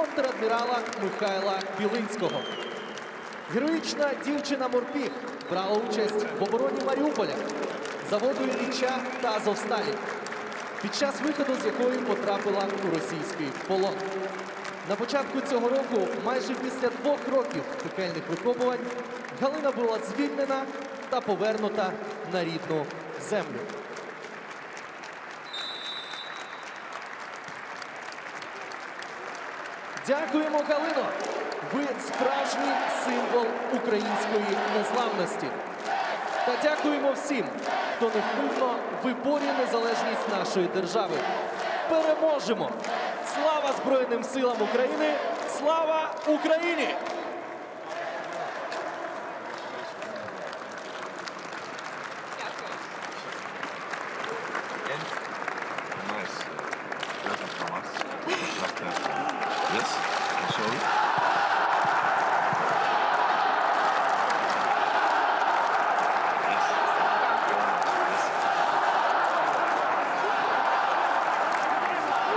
контрадмірала Михайла Білинського. Героїчна дівчина Морпіг брала участь в обороні Маріуполя, заводу Ілліча та Азовсталі, під час виходу з якої потрапила у російський полон. На початку цього року, майже після двох років пекельних випробувань, Галина була звільнена та повернута на рідну землю. Дякуємо, Галино! Ви справжній символ української незламності. Та дякуємо всім, хто невпинно виборює незалежність нашої держави. Переможемо! Слава Збройним силам України! Слава Україні! actually.